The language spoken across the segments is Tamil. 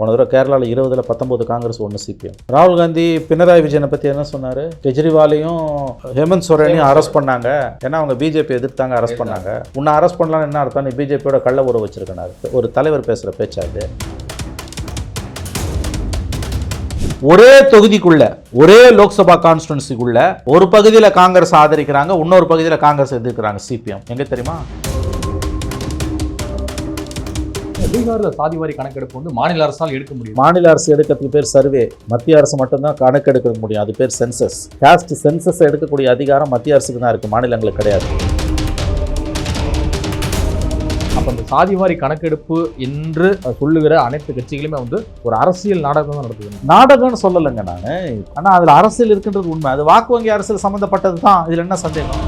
போன தடவை கேரளாவில் இருபதுல பத்தொன்பது காங்கிரஸ் ஒன்று சிபிஎம். ராகுல் காந்தி பினராயி விஜயனை பற்றி என்ன சொன்னார்? கெஜ்ரிவாலையும் ஹேமந்த் சோரனையும் அரெஸ்ட் பண்ணாங்க. ஏன்னா அவங்க பிஜேபி எதிர்த்தாங்க அரெஸ்ட் பண்ணாங்க. உன்னை அரெஸ்ட் பண்ணலாம்னு என்ன அர்த்தம்? நீ பிஜேபியோட கள்ள உறவு வச்சிருக்கனாரு. ஒரு தலைவர் பேசுகிற பேச்சா இது? ஒரே தொகுதிக்குள்ள ஒரே லோக்சபா கான்ஸ்டுவன்சிக்குள்ள ஒரு பகுதியில் காங்கிரஸ் ஆதரிக்கிறாங்க இன்னொரு பகுதியில் காங்கிரஸ் எதிர்க்கிறாங்க சிபிஎம். எங்க தெரியுமா? பீகார்ல சாதிவாரி கணக்கெடுப்பு வந்து மாநில அரசால் எடுக்க முடியும். மாநில அரசு எடுக்கிறதுக்கு பேர் சர்வே. மத்திய அரசு மட்டும்தான் கணக்கெடுக்க முடியும். அது பேர் சென்சஸ் காஸ்ட் சென்சஸ் எடுக்கக்கூடிய அதிகாரம் மத்திய அரசுக்கு தான் இருக்கு. மாநிலங்களுக்கு கிடையாது. அப்ப இந்த சாதிவாரி கணக்கெடுப்பு என்று சொல்லுகிற அனைத்து கட்சிகளுமே வந்து ஒரு அரசியல் நாடகம் தான் நடத்துது. நாடகம்னு சொல்லலைங்க நான். ஆனால் அதில் அரசியல் இருக்குன்றது உண்மை. அது வாக்கு வங்கி அரசியல் சம்மந்தப்பட்டது தான். இதில் என்ன சந்தேகம்?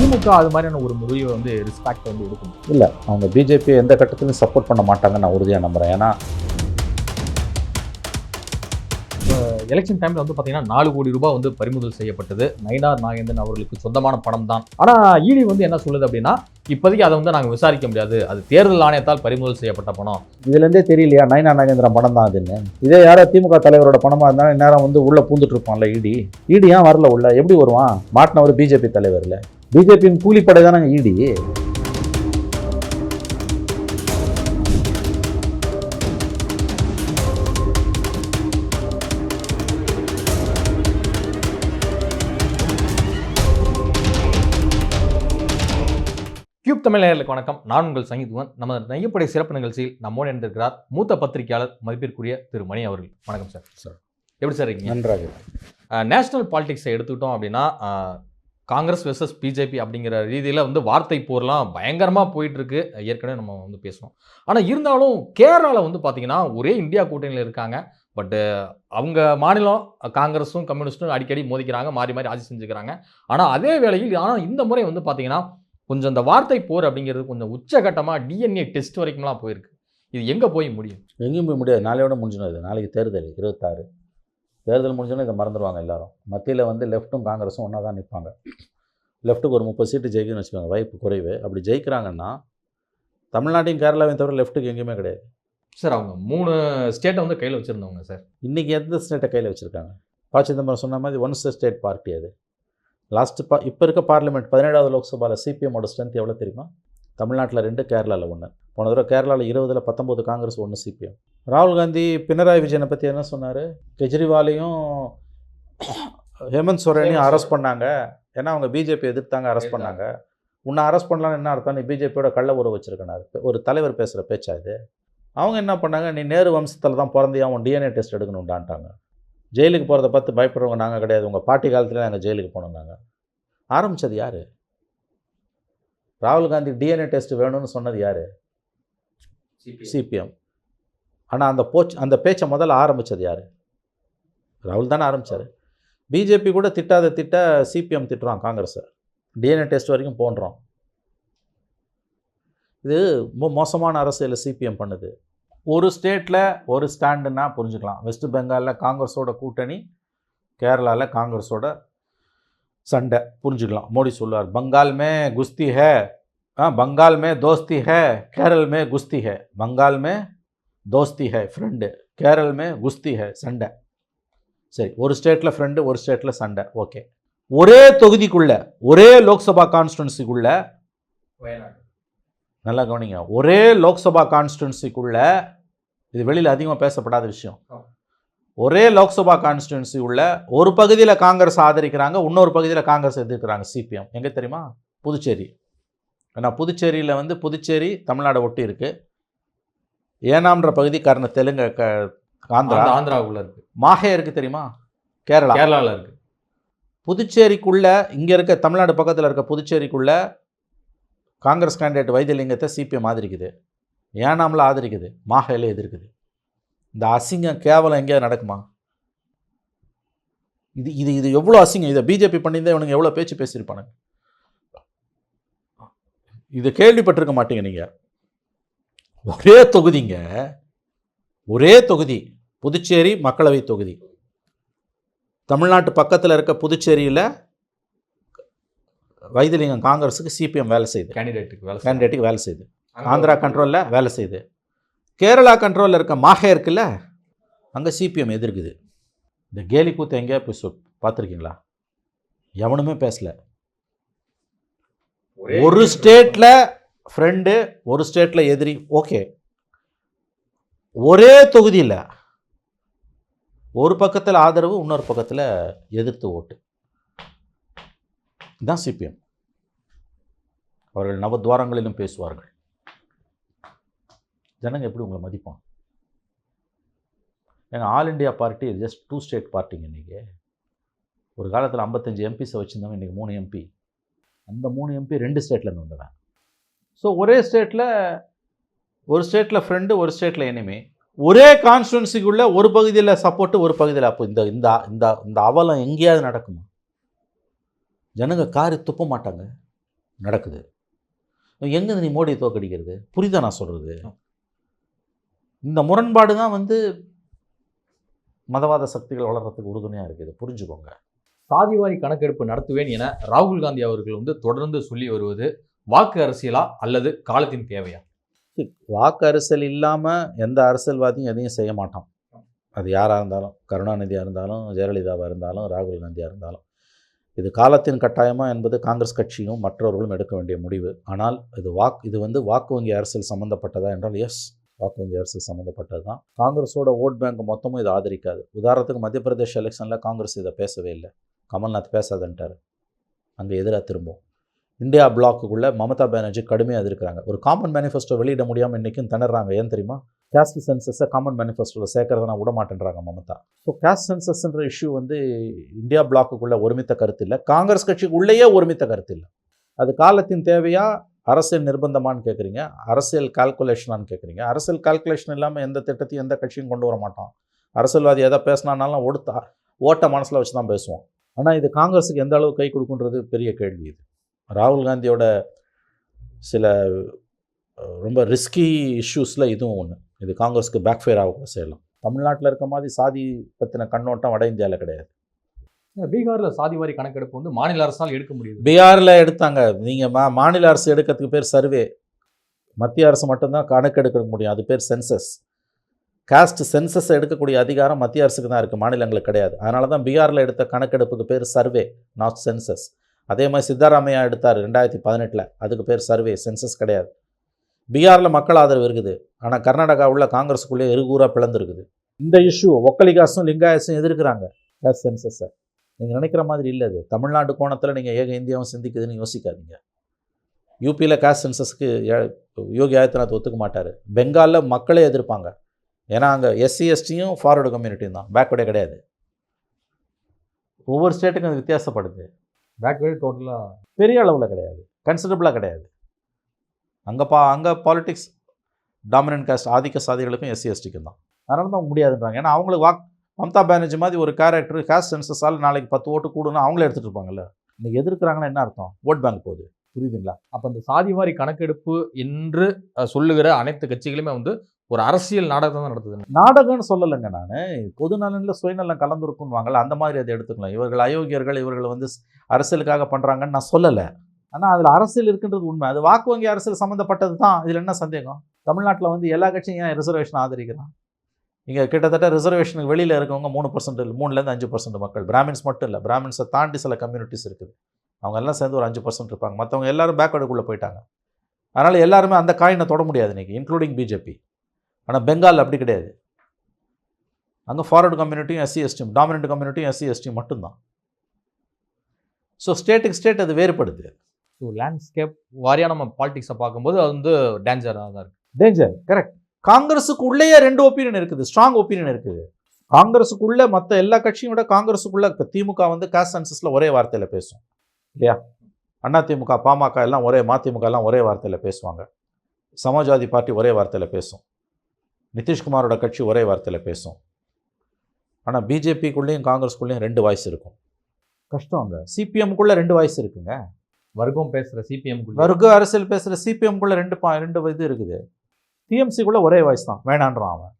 திமுக அது மாதிரியான ஒரு முடிவை வந்து ரிஸ்பெக்ட் வந்து எடுக்கணும் இல்லை அவங்க பிஜேபி எந்த கட்டத்திலையும் சப்போர்ட் பண்ண மாட்டாங்கன்னு நான் உறுதியாக நம்புகிறேன் ஏன்னா எலெக்ஷன் டைம்ல வந்து பாத்தீங்கன்னா நாலு கோடி ரூபாய் வந்து பறிமுதல் செய்யப்பட்டது. நயினார் நாகேந்திரன் அவர்களுக்கு சொந்தமான பணம் தான் ஆனா இடி வந்து என்ன சொல்லுது அப்படின்னா இப்போதைக்கு அதை வந்து நாங்க விசாரிக்க முடியாது. அது தேர்தல் ஆணையத்தால் பறிமுதல் செய்யப்பட்ட பணம். இதுலேருந்தே தெரியலையா? நயனா நாகேந்திரன் பணம் தான் அதுன்னு. இதே யாரோ திமுக தலைவரோட பணமாக இருந்தாலும் இந்நேரம் வந்து உள்ளே பூந்துட்டு இருப்பான்ல இடி இடி ஏன் வரல உள்ள? எப்படி வருவான்? மாட்டினவர் பிஜேபி தலைவர்ல. பிஜேபியின் கூலிப்படை தானே இடி கியூப் தமிழ் நேயர்களுக்கு வணக்கம். நான் உங்கள் சங்கீத்வன். நமது நையப்படை சிறப்பு நிகழ்ச்சியில் நம்மோடு இணைந்திருக்கிறார் மூத்த பத்திரிகையாளர் மதிப்பிற்குரிய திரு மணி அவர்கள். வணக்கம் சார். சார். எப்படி சார் இருக்கீங்க? நன்றாக நேஷனல் பாலிடிக்ஸை எடுத்துக்கிட்டோம் அப்படின்னா காங்கிரஸ் வெர்சஸ் பிஜேபி அப்படிங்கிற ரீதியில் வந்து வார்த்தை போர்லாம் பயங்கரமாக போயிட்டுருக்கு. ஏற்கனவே நம்ம வந்து பேசுவோம் ஆனால் இருந்தாலும் கேரளாவில் வந்து பார்த்திங்கன்னா ஒரே இந்தியா கூட்டணியில் இருக்காங்க. பட்டு அவங்க மாநிலம் காங்கிரஸும் கம்யூனிஸ்ட்டும் அடிக்கடி மோதிக்கிறாங்க மாறி மாறி ஆட்சி செஞ்சுக்கிறாங்க. ஆனால் அதே வேளையில் ஆனால் இந்த முறை வந்து பார்த்திங்கன்னா கொஞ்சம் இந்த வார்த்தை போர் அப்படிங்கிறது கொஞ்சம் உச்சகட்டமாக டிஎன்ஏ டெஸ்ட் வரைக்கும்லாம் போயிருக்கு. இது எங்கே போய் முடியும்? எங்கேயும் போய் முடியாது. நாளையோட முடிஞ்சிடும் நாளைக்கு தேர்தல் இருபத்தாறு. தேர்தல் முடிஞ்சோன்னே இதை மறந்துடுவாங்க எல்லாரும். மத்தியில் வந்து லெஃப்ட்டும் காங்கிரஸும் ஒன்றா தான் நிற்பாங்க லெஃப்ட்டுக்கு ஒரு முப்பது சீட்டு ஜெயிக்குன்னு வச்சுக்கோங்க வாய்ப்பு குறைவு. அப்படி ஜெயிக்கிறாங்கன்னா தமிழ்நாட்டையும் கேரளாவையும் தவிர லெஃப்ட்டுக்கு எங்கேயுமே கிடையாது. சார் அவங்க மூணு ஸ்டேட்டை வந்து கையில் வச்சுருந்தவங்க சார். இன்றைக்கி எந்த ஸ்டேட்டை கையில் வச்சுருக்காங்க? ப. சிதம்பரம் சொன்ன மாதிரி ஒன் ஸ்டேட் பார்ட்டி அது. லாஸ்ட்டு பா இப்போ இருக்க பார்லிமெண்ட் பதினேழாவது லோக்சபாவில் சிபிஎம்மோட ஸ்ட்ரென்த் எவ்வளோ தெரியுமா? தமிழ்நாட்டில் ரெண்டு கேரளாவில் ஒன்று போன தடவை கேரளாவில் இருபதில் பத்தொம்போது காங்கிரஸ் ஒன்று சிபிஎம். ராகுல் காந்தி பினராயி விஜயனை பற்றி என்ன சொன்னார்? கெஜ்ரிவாலையும் ஹேமந்த் சோரனையும் அரெஸ்ட் பண்ணாங்க. ஏன்னா அவங்க பிஜேபி எதிர்த்தாங்க அரெஸ்ட் பண்ணாங்க. உன்னை அரெஸ்ட் பண்ணலாம்னு என்ன அர்த்தம்? நீ பிஜேபியோட கள்ள உறவு வச்சிருக்கனாரு. ஒரு தலைவர் பேசுகிற பேச்சா இது? அவங்க என்ன பண்ணாங்க? நீ நேரு வம்சத்தில் தான் பிறந்தியா? உன் டிஎன்ஏ டெஸ்ட் எடுக்கணும்டான்ட்டாங்க. ஜெயிலுக்கு போகிறத பார்த்து பயப்படுறவங்க நாங்கள் கிடையாது. உங்கள் பாட்டி காலத்தில் நாங்கள் ஜெயிலுக்கு போனோம் நாங்கள் ஆரம்பித்தது யார்? ராகுல் காந்தி டிஎன்ஏ டெஸ்ட் வேணும்னு சொன்னது யார்? சிபிஎம் ஆனால் அந்த போச் அந்த பேச்சை முதல்ல ஆரம்பித்தது யார்? ராகுல் தானே ஆரம்பித்தார் பிஜேபி கூட திட்டாத திட்ட சிபிஎம் திட்டுறான் காங்கிரஸை. டிஎன்ஏ டெஸ்ட் வரைக்கும் போன்றோம். இது ரொம்ப மோசமான அரசியல் சிபிஎம் பண்ணுது. ஒரு ஸ்டேட்டில் ஒரு ஸ்டாண்டுன்னா புரிஞ்சுக்கலாம். வெஸ்ட் பெங்காலில் காங்கிரஸோட கூட்டணி கேரளாவில் காங்கிரஸோட சண்டை புரிஞ்சுக்கலாம். மோடி சொல்லுவார் பங்கால் மே குஸ்தி ஹே. ஆ பங்கால் மே தோஸ்தி ஹே. கேரள் மே குஸ்தி ஹே. பங்கால் மே தோஸ்தி ஹே ஃப்ரெண்டு கேரள் மே குஸ்தி ஹே சண்டை. சரி ஒரு ஸ்டேட்டில் ஃப்ரெண்டு ஒரு ஸ்டேட்டில் சண்டை. ஓகே ஒரே தொகுதிக்குள்ள ஒரே லோக்சபா கான்ஸ்டிடுன்சிக்குள்ள நல்லா கவனிங்க. ஒரே லோக்சபா கான்ஸ்டிடுன்சிக்குள்ள இது வெளியில் அதிகமாக பேசப்படாத விஷயம். ஒரே லோக்சபா கான்ஸ்டிடுன்சி உள்ள ஒரு பகுதியில் காங்கிரஸ் ஆதரிக்கிறாங்க இன்னொரு பகுதியில் காங்கிரஸ் எதிர்க்கிறாங்க சிபிஎம் எங்கே தெரியுமா? புதுச்சேரி. ஏன்னா புதுச்சேரியில் வந்து புதுச்சேரி தமிழ்நாடு ஒட்டி இருக்கு. ஏனாம்ன்ற பகுதி கர்ண தெலுங்கு க ஆந்திரா. ஆந்திரா- ஆந்திராவுக்குள்ள இருக்கு. மாஹே இருக்கு தெரியுமா? கேரளா. கேரளாவில் இருக்கு. புதுச்சேரிக்குள்ள இங்கே இருக்க தமிழ்நாடு பக்கத்தில் இருக்க புதுச்சேரிக்குள்ள காங்கிரஸ் கேண்டிடேட் வைத்தியலிங்கத்தை சிபிஎம் ஆதரிக்குது. ஏனாமில் ஆதரிக்குது. மாஹையில் எதிர்க்குது. இந்த அசிங்கம் கேவலம் எங்கேயாவது நடக்குமா? இது இது இது எவ்வளோ அசிங்கம்? இதை பிஜேபி பண்ணியிருந்தா இவனுங்க எவ்வளோ பேச்சு பேசியிருப்பானுங்க? இது கேள்விப்பட்டிருக்க மாட்டீங்க நீங்கள் ஒரே தொகுதிங்க. ஒரே தொகுதி. புதுச்சேரி மக்களவை தொகுதி. தமிழ்நாட்டு பக்கத்தில் இருக்க புதுச்சேரியில் வைத்திலிங்கம் காங்கிரஸுக்கு சிபிஎம் வேலை செய்யுது கேண்டிடேட்டுக்கு வேலை. கேண்டிடேட்டுக்கு வேலை செய்யுது ஆந்திரா கண்ட்ரோலில் வேலை செய்யுது கேரளா கண்ட்ரோலில் இருக்க மாஹே இருக்குல்ல அங்கே சிபிஎம் எதிர்க்குது. இந்த கேலி கூத்து எங்கேயா போய் சொ பார்த்துருக்கீங்களா? எவனுமே பேசல. ஒரு ஸ்டேட்டில் ஃப்ரெண்டு ஒரு ஸ்டேட்டில் எதிரி ஓகே ஒரே தொகுதியில் ஒரு பக்கத்தில் ஆதரவு இன்னொரு பக்கத்தில் எதிர்த்து ஓட்டு. இதுதான் சிபிஎம் அவர்கள் நவத்வாரங்களிலும் பேசுவார்கள். ஜனங்க எப்படி உங்களை மதிப்பான் எங்கள் all India party just two state பார்ட்டிங்க இன்றைக்கி ஒரு காலத்தில் ஐம்பத்தஞ்சு எம்பிஸை வச்சுருந்தவங்க இன்றைக்கி மூணு எம்பி அந்த மூணு எம்பி ரெண்டு ஸ்டேட்லேருந்து வந்தவன். ஸோ ஒரே ஸ்டேட்டில் ஒரு ஸ்டேட்டில் ஃப்ரெண்டு ஒரு ஸ்டேட்டில் எனிமி ஒரே கான்ஸ்டுவன்சிக்குள்ளே ஒரு பகுதியில் சப்போர்ட்டு ஒரு பகுதியில் அப்போ இந்த இந்த இந்த இந்த அவலம் எங்கேயாவது நடக்குமா? ஜனங்க காரி துப்ப மாட்டாங்க. நடக்குது. எங்கே நீ மோடியை தோக்கடிக்கிறது புரியுதா நான் சொல்கிறது இந்த முரண்பாடு தான் வந்து மதவாத சக்திகள் வளர்கிறதுக்கு உறுதுணையாக இருக்குது புரிஞ்சுக்கோங்க. சாதிவாரி கணக்கெடுப்பு நடத்துவேன் என ராகுல் காந்தி அவர்கள் வந்து தொடர்ந்து சொல்லி வருவது வாக்கு அரசியலா அல்லது காலத்தின் தேவையா? வாக்கு அரசியல் இல்லாமல் எந்த அரசியல்வாதியும் எதையும் செய்ய மாட்டான். அது யாராக இருந்தாலும் கருணாநிதியாக இருந்தாலும் ஜெயலலிதாவாக இருந்தாலும் ராகுல் காந்தியாக இருந்தாலும். இது காலத்தின் கட்டாயமா என்பது காங்கிரஸ் கட்சியும் மற்றவர்களும் எடுக்க வேண்டிய முடிவு. ஆனால் இது வாக்கு இது வந்து வாக்கு வங்கி அரசியல் சம்மந்தப்பட்டதா என்றால் எஸ் வாக்கு வங்கி அரசியல் சம்மந்தப்பட்டது தான் காங்கிரஸோட ஓட் பேங்க் மொத்தமும் இதை ஆதரிக்காது. உதாரணத்துக்கு மத்திய பிரதேஷ் எலெக்ஷனில் காங்கிரஸ் இதை பேசவே இல்லை. கமல்நாத் பேசாதன்ட்டார். அங்கே எதிராக திரும்பும். இந்தியா பிளாக்குக்குள்ளே மமதா பானர்ஜி கடுமையாக இருக்கிறாங்க ஒரு காமன் மேனிஃபெஸ்டோ வெளியிட முடியாமல் இன்றைக்கும் திணறாங்க. ஏன் தெரியுமா? கேஸ்ட் சென்சஸை காமன் மேனிஃபெஸ்டோவில் சேர்க்கறத நான் விட மாட்டேன்றாங்க மமதா. ஸோ கேஸ்ட் சென்சஸ்ன்ற இஷ்யூ வந்து இந்தியா பிளாக்குக்குள்ளே ஒருமித்த கருத்து இல்லை. காங்கிரஸ் கட்சிக்கு உள்ளேயே ஒருமித்த கருத்து இல்லை. அது காலத்தின் தேவையா? அரசியல் நிர்பந்தமான்னு கேட்குறீங்க அரசியல் கால்குலேஷனான்னு கேட்குறீங்க அரசியல் கால்குலேஷன் இல்லாமல் எந்த திட்டத்தையும் எந்த கட்சியும் கொண்டு வர மாட்டோம் அரசியல்வாதி எதை பேசினானாலும் ஒடுத்தா ஓட்ட மனசில் வச்சு தான் பேசுவோம் ஆனால் இது காங்கிரஸுக்கு எந்த அளவு கை கொடுக்குன்றது பெரிய கேள்வி இது. ராகுல் காந்தியோட சில ரொம்ப ரிஸ்கி இஷ்யூஸில் இதுவும் ஒன்று இது காங்கிரஸுக்கு பேக் ஃபயர் ஆக கூட செய்யலாம் தமிழ்நாட்டில் இருக்க மாதிரி சாதி பற்றின கண்ணோட்டம் வட இந்தியாவில் கிடையாது. பீகார்ல சாதிவாரி கணக்கெடுப்பு வந்து மாநில அரசால் எடுக்க முடியுது. பீகாரில் எடுத்தாங்க. நீங்கள் மா மாநில அரசு எடுக்கிறதுக்கு பேர் சர்வே மத்திய அரசு மட்டும்தான் கணக்கெடுக்க முடியும். அது பேர் சென்சஸ் காஸ்ட் சென்சஸ் எடுக்கக்கூடிய அதிகாரம் மத்திய அரசுக்கு தான் இருக்குது மாநிலங்களுக்கு கிடையாது. அதனால தான் பீகாரில் எடுத்த கணக்கெடுப்புக்கு பேர் சர்வே நாட் சென்சஸ் அதே மாதிரி சித்தாராமையா எடுத்தார் ரெண்டாயிரத்தி பதினெட்டில். அதுக்கு பேர் சர்வே சென்சஸ் கிடையாது. பீகாரில் மக்கள் ஆதரவு இருக்குது. ஆனால் கர்நாடகாவில் காங்கிரஸுக்குள்ளே எருகூராக பிளந்துருக்குது. இந்த இஷ்யூ ஒக்கலிகாசும் லிங்காயசும் எதிர்க்கிறாங்க. காஸ்ட் சென்சஸை நீங்கள் நினைக்கிற மாதிரி இல்லை அது. தமிழ்நாடு கோணத்தில் நீங்கள் ஏக இந்தியாவும் சிந்திக்குதுன்னு யோசிக்காதீங்க. யூபியில் காஸ்ட் சென்சஸ்க்கு யோகி ஆதித்யநாத் ஒத்துக்க மாட்டார். பெங்காலில் மக்களே எதிர்ப்பாங்க. ஏன்னா அங்கே எஸ்சி எஸ்டியும் ஃபார்வர்டு கம்யூனிட்டியும் தான். பேக்வேர்டே கிடையாது. ஒவ்வொரு ஸ்டேட்டுக்கும் அது வித்தியாசப்படுது. பேக்வேர்டு டோட்டலா பெரிய அளவில் கிடையாது. கன்சிடபிளாக கிடையாது. அங்கே பா அங்கே பாலிடிக்ஸ் டாமினன்ட் காஸ்ட் ஆதிக்க சாதிகளுக்கும் எஸ்சி எஸ்டிக்கும் தான். அதனால தான் முடியாதுன்றாங்க. ஏன்னா அவங்களுக்கு வாக் மம்தா பானர்ஜி மாதிரி ஒரு கேரக்டர் காஸ்ட் சென்சஸால் நாளைக்கு பத்து ஓட்டு கூடுனா அவங்களே எடுத்துகிட்டு இருப்பாங்கல்ல. இன்னைக்கு எதிர்க்கிறாங்கன்னா என்ன அர்த்தம்? ஓட் பேங்க் போகுது. புரியுதுங்களா? அப்ப அந்த சாதிவாரி கணக்கெடுப்பு என்று சொல்லுகிற அனைத்து கட்சிகளுமே வந்து ஒரு அரசியல் நாடகம் தான் நடத்துது நாடகம்னு சொல்லலைங்க நான். பொது நலனில் சுயநலம் கலந்துருக்குன்னு அந்த மாதிரி அதை எடுத்துக்கலாம். இவர்கள் அயோக்கியர்கள் இவர்கள் வந்து அரசியலுக்காக பண்ணுறாங்கன்னு நான் சொல்லலை. ஆனால் அதில் அரசியல் இருக்குன்றது உண்மை. அது வாக்கு வங்கி அரசியல் சம்மந்தப்பட்டது தான் இதில் என்ன சந்தேகம்? தமிழ்நாட்டில் வந்து எல்லா கட்சியும் ஏன் ரிசர்வேஷன் ஆதரிக்கிறான் இங்கே கிட்டத்தட்ட ரிசர்வேஷனுக்கு வெளியில் இருக்கவங்க மூணு பர்சன்ட் மூணுலேருந்து அஞ்சு பர்சன்ட் மக்கள். பிராமின்ஸ் மட்டும் இல்லை பிராமின்ஸை தாண்டி சில கம்யூனிட்டிஸ் இருக்குது. அவங்க எல்லாம் சேர்ந்து ஒரு அஞ்சு பர்சன்ட் இருப்பாங்க. மற்றவங்க எல்லாரும் பேக்வேர்டுக்குள்ளே போயிட்டாங்க. அதனால் எல்லாருமே அந்த காயினை தொட முடியாது இன்றைக்கி இன்க்ளூடிங் பிஜேபி ஆனால் பெங்கால் அப்படி கிடையாது. அங்கே ஃபார்வர்டு கம்யூனிட்டியும் எஸ்சி எஸ்டியும் டாமினன்ட் கம்யூனிட்டியும் எஸ்சி எஸ்டியும் மட்டும்தான். ஸோ ஸ்டேட்டுக்கு ஸ்டேட் அது வேறுபடுது. ஸோ லேண்ட்ஸ்கேப் வாரியா நம்ம பாலிடிக்ஸை பார்க்கும்போது அது வந்து டேஞ்சராக தான் இருக்கு. டேஞ்சர் கரெக்ட் காங்கிரஸுக்கு உள்ளேயே ரெண்டு ஒப்பீனியன் இருக்குது ஸ்ட்ராங் ஒப்பீனியன் இருக்குது. காங்கிரஸுக்குள்ளே மற்ற எல்லா கட்சியும் விட காங்கிரஸுக்குள்ளே இப்போ திமுக வந்து காஸ்ட் சென்சஸில் ஒரே வார்த்தையில் பேசும். இல்லையா? அண்ணா திமுக பாமக எல்லாம் ஒரே மதிமுக எல்லாம் ஒரே வார்த்தையில் பேசுவாங்க. சமாஜ்வாதி பார்ட்டி ஒரே வார்த்தையில் பேசும். நிதிஷ்குமாரோட கட்சி ஒரே வார்த்தையில் பேசும். ஆனால் பிஜேபிக்குள்ளேயும் காங்கிரஸ்குள்ளேயும் ரெண்டு வாய்ஸ் இருக்கும். கஷ்டம் அங்கே. சிபிஎம்குள்ளே ரெண்டு வாய்ஸ் இருக்குங்க. வர்க்கம் பேசுற சிபிஎம் வர்க்க அரசியல் பேசுகிற சிபிஎம்குள்ளே ரெண்டு பா ரெண்டு இது இருக்குது. டிஎம்சிக்குள்ளே ஒரே வாய்ஸ் தான். வேணான்றான் அவன்.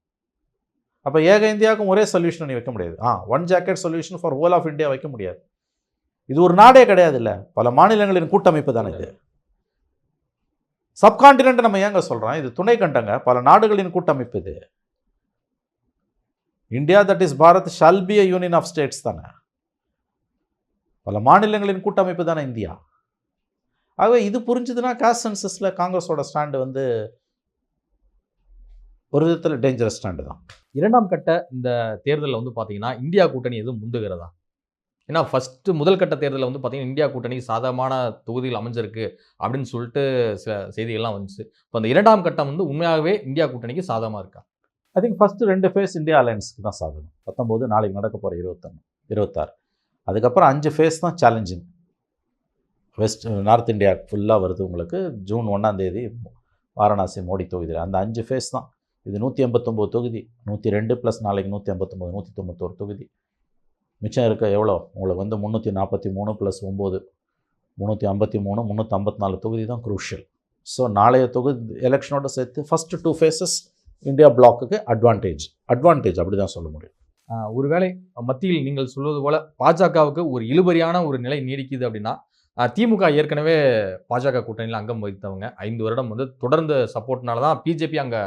அப்போ ஏக இந்தியாவுக்கும் ஒரே சொல்யூஷன் நீ வைக்க முடியாது. A one jacket solution for whole of India வைக்க முடியாது. இது ஒரு நாடே கிடையாது இல்லை பல மாநிலங்களின் கூட்டமைப்பு தானே இது. சப்கான்டினென்ட் நம்ம ஏங்க சொல்கிறோம் இது துணை கண்டங்க. பல நாடுகளின் கூட்டமைப்பு இது. India that is Bharat shall be a union of states தானே. பல மாநிலங்களின் கூட்டமைப்பு தானே இந்தியா. ஆகவே இது புரிஞ்சுதுன்னா காஸ்ட் சென்சஸில் காங்கிரஸோட ஸ்டாண்டு வந்து ஒரு விதத்தில் டேஞ்சரஸ் ஸ்டாண்டு தான். இரண்டாம் கட்ட இந்த தேர்தலில் வந்து பார்த்தீங்கன்னா இந்தியா கூட்டணி எதுவும் முந்துகிறதா? ஏன்னா ஃபஸ்ட்டு முதல் கட்ட தேர்தலில் வந்து பார்த்திங்கன்னா இந்தியா கூட்டணி சாதகமான தொகுதியில் அமைஞ்சிருக்கு அப்படின்னு சொல்லிட்டு சில செய்திகள்லாம் வந்துச்சு. இப்போ அந்த இரண்டாம் கட்டம் வந்து உண்மையாகவே இந்தியா கூட்டணிக்கு சாதகமாக இருக்கா? ஐ திங்க் ஃபஸ்ட்டு ரெண்டு ஃபேஸ் இந்தியா அலையன்ஸ்க்கு தான் சாதகம். பத்தொம்போது நாளைக்கு நடக்க போகிற இருபத்தொன்று இருபத்தாறு. அதுக்கப்புறம் அஞ்சு ஃபேஸ் தான் சேலஞ்சிங் வெஸ்ட் நார்த் இந்தியா ஃபுல்லாக வருது உங்களுக்கு. ஜூன் ஒன்றாந்தேதி வாரணாசி மோடி தொகுதியில். அந்த அஞ்சு ஃபேஸ் தான். இது நூற்றி எண்பத்தொம்போது தொகுதி. நூற்றி ரெண்டு ப்ளஸ் நாளைக்கு நூற்றி ஐம்பத்தொம்போது நூற்றி தொண்ணூத்தோரு தொகுதி. மிச்சம் இருக்க எவ்வளோ? உங்களுக்கு வந்து முந்நூற்றி நாற்பத்தி மூணு ப்ளஸ் ஒம்பது. முந்நூற்றி ஐம்பத்தி மூணு முந்நூற்றி ஐம்பத்தி நாலு தொகுதி தான் குரூஷியல் ஸோ நாளைய தொகுதி எலெக்ஷனோட சேர்த்து ஃபஸ்ட்டு டூ ஃபேஸஸ் இந்தியா பிளாக்குக்கு அட்வான்டேஜ் அட்வான்டேஜ் அப்படி தான் சொல்ல முடியும். ஒருவேளை மத்தியில் நீங்கள் சொல்வது போல பாஜகவுக்கு ஒரு இழுபறியான ஒரு நிலை நீடிக்குது அப்படின்னா திமுக ஏற்கனவே பாஜக கூட்டணியில் அங்கம் வகித்தவங்க. ஐந்து வருடம் வந்து தொடர்ந்து சப்போர்ட்னால தான் பிஜேபி அங்கே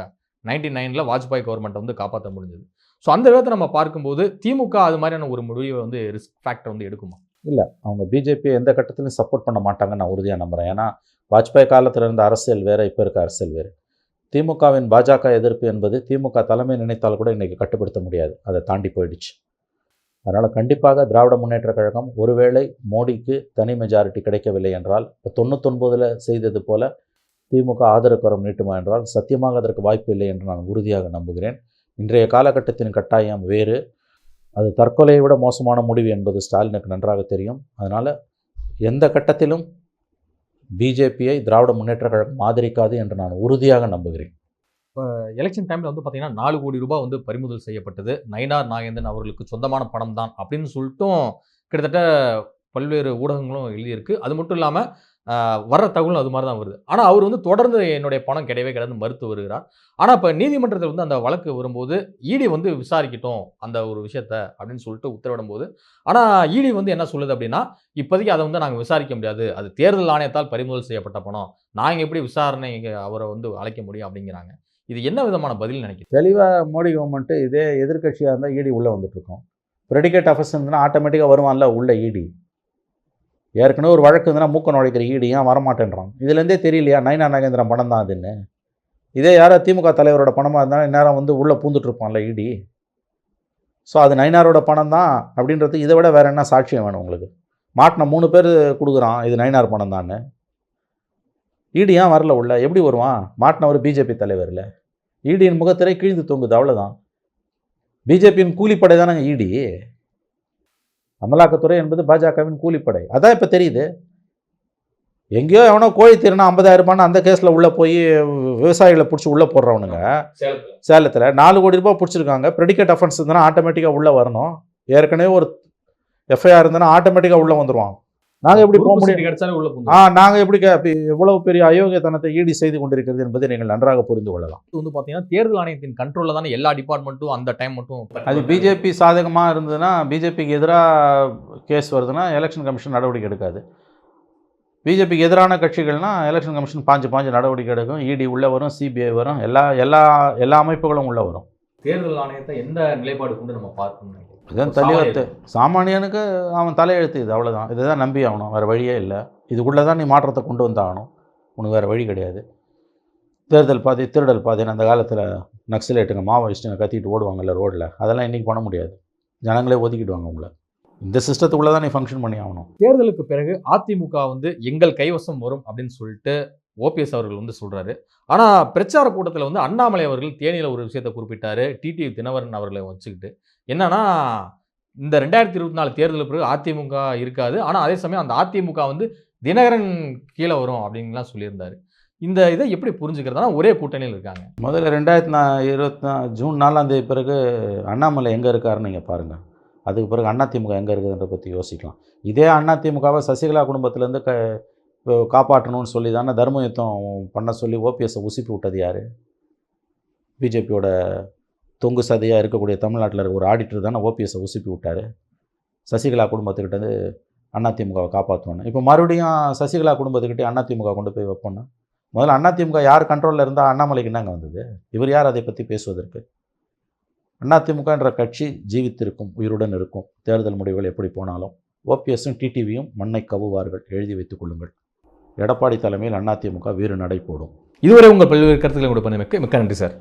நைன்டி நைனில் வாஜ்பாய் கவர்மெண்ட்டை வந்து காப்பாற்ற முடிஞ்சது. ஸோ அந்த விதத்தை நம்ம பார்க்கும்போது திமுக அது மாதிரியான ஒரு முடிவை வந்து ரிஸ்க் ஃபேக்டர் வந்து எடுக்குமா? இல்லை. அவங்க பிஜேபி எந்த கட்டத்திலையும் சப்போர்ட் பண்ண மாட்டாங்கன்னு நான் உறுதியாக நம்புகிறேன் ஏன்னா வாஜ்பாய் காலத்தில் இருந்த அரசியல் வேறு இப்போ இருக்க அரசியல் வேறு. திமுகவின் பாஜக எதிர்ப்பு என்பது திமுக தலைமை நினைத்தால் கூட இன்றைக்கி கட்டுப்படுத்த முடியாது. அதை தாண்டி போயிடுச்சு. அதனால் கண்டிப்பாக திராவிட முன்னேற்ற கழகம் ஒருவேளை மோடிக்கு தனி மெஜாரிட்டி கிடைக்கவில்லை என்றால் இப்போ தொண்ணூத்தொன்பதில் செய்தது போல திமுக ஆதரவுக்கரம் நீட்டுமா என்றால் சத்தியமாக அதற்கு வாய்ப்பு இல்லை என்று நான் உறுதியாக நம்புகிறேன். இன்றைய காலகட்டத்தின் கட்டாயம் வேறு. அது தற்கொலையை விட மோசமான முடிவு என்பது ஸ்டாலினுக்கு நன்றாக தெரியும். அதனால் எந்த கட்டத்திலும் பிஜேபியை திராவிட முன்னேற்ற கழகம் ஆதரிக்காது என்று நான் உறுதியாக நம்புகிறேன். இப்போ எலெக்ஷன் டைமில் வந்து பார்த்தீங்கன்னா நாலு கோடி ரூபாய் வந்து பறிமுதல் செய்யப்பட்டது. நயினார் நாகேந்திரன் அவர்களுக்கு சொந்தமான பணம் தான் அப்படின்னு சொல்லிட்டும் கிட்டத்தட்ட பல்வேறு ஊடகங்களும் எழுதியிருக்கு. அது மட்டும் இல்லாமல் வர்ற தகவலும் அது மாதிரி தான் வருது. ஆனால் அவர் வந்து தொடர்ந்து என்னுடைய பணம் கிடையவே கிடையாது மறுத்து வருகிறார். ஆனால் இப்போ நீதிமன்றத்தில் வந்து அந்த வழக்கு வரும்போது இடி வந்து விசாரிக்கட்டும் அந்த ஒரு விஷயத்த அப்படின்னு சொல்லிட்டு உத்தரவிடும் போது ஆனால் இடி வந்து என்ன சொல்லுது அப்படின்னா இப்போதைக்கு அதை வந்து நாங்கள் விசாரிக்க முடியாது. அது தேர்தல் ஆணையத்தால் பறிமுதல் செய்யப்பட்ட பணம். நாங்கள் எப்படி விசாரணை அவரை வந்து அழைக்க முடியும் அப்படிங்கிறாங்க. இது என்ன விதமான பதில் நினைக்கிறேன் தெளிவாக மோடி கவர்மெண்ட்டு இதே எதிர்க்கட்சியாக இருந்தால் இடி உள்ளே வந்துட்டுருக்கோம் ப்ரெடிகேட் அஃபர்ஸ் இருந்ததுன்னா ஆட்டோமேட்டிக்காக வருவான்ல உள்ள இடி ஏற்கனவே ஒரு வழக்கு இருந்ததுன்னா மூக்க நுழைக்கிற ஈடு ஏன் வரமாட்டேன்றான்? இதுலேருந்தே தெரியலையா? நயனா நாகேந்திரன் பணம் தான் அதுன்னு. இதே யாரோ திமுக தலைவரோட பணமாக இருந்தாலும் இந்நேரம் வந்து உள்ளே பூந்துட்ருப்பான்ல இடி ஸோ அது நைனாரோட பணம் தான் அப்படின்றது இதை விட வேறு என்ன சாட்சியம் வேணும் உங்களுக்கு? மாட்டின மூணு பேர் கொடுக்குறான் இது நைனார் பணம் தான்னு. ஈடி ஏன் வரல உள்ள? எப்படி வருவான்? மாட்டின ஒரு பிஜேபி தலைவரில். ஈடியின் முகத்திரை கிழிந்து தொங்குது அவ்வளோதான் பிஜேபியின் கூலிப்படை தானங்க ஈடி. அமலாக்கத்துறை என்பது பாஜகவின் கூலிப்படை. அதான் இப்போ தெரியுது. எங்கேயோ எவனோ கோழி திருனா ஐம்பதாயிரம் ரூபான்னு அந்த கேஸில் உள்ளே போய் விவசாயிகளை பிடிச்சி உள்ளே போடுறவனுங்க. சேலத்தில். நாலு கோடி ரூபாய் பிடிச்சிருக்காங்க. ப்ரெடிகேட் அஃபென்ஸ் இருந்தால் ஆட்டோமேட்டிக்காக உள்ளே வரணும். ஏற்கனவே ஒரு எஃப்ஐஆர் இருந்தால் ஆட்டோமேட்டிக்காக உள்ளே வந்துடுவான் நாங்கள் எப்படி போக முடியும் கிடைச்சாலே உள்ள ஆ நாங்கள் எப்படி எவ்வளவு பெரிய அயோக்கியத்தனத்தை ஈடி செய்து கொண்டிருக்கிறது என்பதை நீங்கள் நன்றாக புரிந்து கொள்ளலாம். இது வந்து பார்த்தீங்கன்னா தேர்தல் ஆணையத்தின் கண்ட்ரோலில் தானே எல்லா டிபார்ட்மெண்ட்டும் அந்த டைம் மட்டும் அது பிஜேபி சாதகமாக இருந்ததுன்னா பிஜேபிக்கு எதிராக கேஸ் வருதுன்னா எலெக்ஷன் கமிஷன் நடவடிக்கை எடுக்காது. பிஜேபிக்கு எதிரான கட்சிகள்னா எலெக்ஷன் கமிஷன் பாஞ்சு பாஞ்சு நடவடிக்கை எடுக்கும். இடி உள்ளே வரும் சிபிஐ வரும் எல்லா எல்லா எல்லா அமைப்புகளும் உள்ளே வரும். தேர்தல் ஆணையத்தை எந்த நிலைப்பாடு கொண்டு நம்ம பார்க்கணும்? இதுதான் தலைவர் சாமானியனுக்கு அவன் தலையெழுத்து இது அவ்வளோதான் இதுதான் நம்பி ஆகணும் வேறு வழியே இல்லை. இதுக்குள்ளே தான் நீ மாற்றத்தை கொண்டு வந்தாகணும். உனக்கு வேறு வழி கிடையாது. தேர்தல் பாதை திருடல் பாதைன்னு அந்த காலத்தில் நக்சலேட்டுங்க மாவோயிஸ்ட்டுங்க கத்திட்டு ஓடுவாங்கல்ல ரோட்டில் அதெல்லாம் இன்றைக்கி பண்ண முடியாது. ஜனங்களே ஒதுக்கிடுவாங்க உங்களை. இந்த சிஸ்டத்துக்குள்ளே தான் நீ ஃபங்க்ஷன் பண்ணி ஆகணும். தேர்தலுக்கு பிறகு அதிமுக வந்து எங்கள் கைவசம் வரும் அப்படின்னு சொல்லிட்டு ஓபிஎஸ் அவர்கள் வந்து சொல்றாரு. ஆனா பிரச்சார கூட்டத்தில் வந்து அண்ணாமலை அவர்கள் தேனியில ஒரு விஷயத்தை குறிப்பிட்டாரு. டிடி தினகரன் அவர்களை வச்சுக்கிட்டு. என்னன்னா இந்த ரெண்டாயிரத்தி இருபத்தி நாலு தேர்தலுக்கு பிறகு அதிமுக இருக்காது. ஆனால் அதே சமயம் அந்த அதிமுக வந்து தினகரன் கீழே வரும் அப்படின்லாம் சொல்லியிருந்தாரு. இந்த இதை எப்படி புரிஞ்சுக்கிறதுனா ஒரே கூட்டணியில் இருக்காங்க. முதல்ல ரெண்டாயிரத்தி நா இருபத்தி நா- ஜூன் நாலாம் தேதி பிறகு அண்ணாமலை எங்கே இருக்காருன்னு நீங்கள் பாருங்கள் அதுக்கு பிறகு அதிமுக எங்கே இருக்குதுன்ற பற்றி யோசிக்கலாம். இதே அதிமுகவை சசிகலா குடும்பத்திலேருந்து க காப்பாற்றணும்னு சொல்லி தானே தர்ம யுத்தம் பண்ண சொல்லி ஓபிஎஸ்ஸை உசுப்பி விட்டது யார்? பிஜேபியோட தொங்கு சதையாக இருக்கக்கூடிய தமிழ்நாட்டில் இருக்க ஒரு ஆடிட்டர் தானே ஓபிஎஸ்ஸை உசுப்பி விட்டார். சசிகலா குடும்பத்துக்கிட்டேருந்து அதிமுகவை காப்பாற்றணும் இப்போ மறுபடியும் சசிகலா குடும்பத்துக்கிட்டே அதிமுக கொண்டு போய் வைப்போம்னா. முதல்ல அதிமுக யார் கண்ட்ரோலில் இருந்தால் அண்ணாமலைக்கு என்னங்க வந்தது? இவர் யார் அதை பற்றி பேசுவதற்கு? அதிமுகன்ற கட்சி ஜீவித்திருக்கும் உயிருடன் இருக்கும். தேர்தல் முடிவுகள் எப்படி போனாலும் ஓபிஎஸும் டிடிவியும் மண்ணை கவுவார்கள். எழுதி வைத்துக் கொள்ளுங்கள். எடப்பாடி தலைமையில் அதிமுக வீறு நடை போடும். இதுவரை உங்கள் பல்வேறு கருத்துக்களை கூட மிக்க மிக்க நன்றி சார்.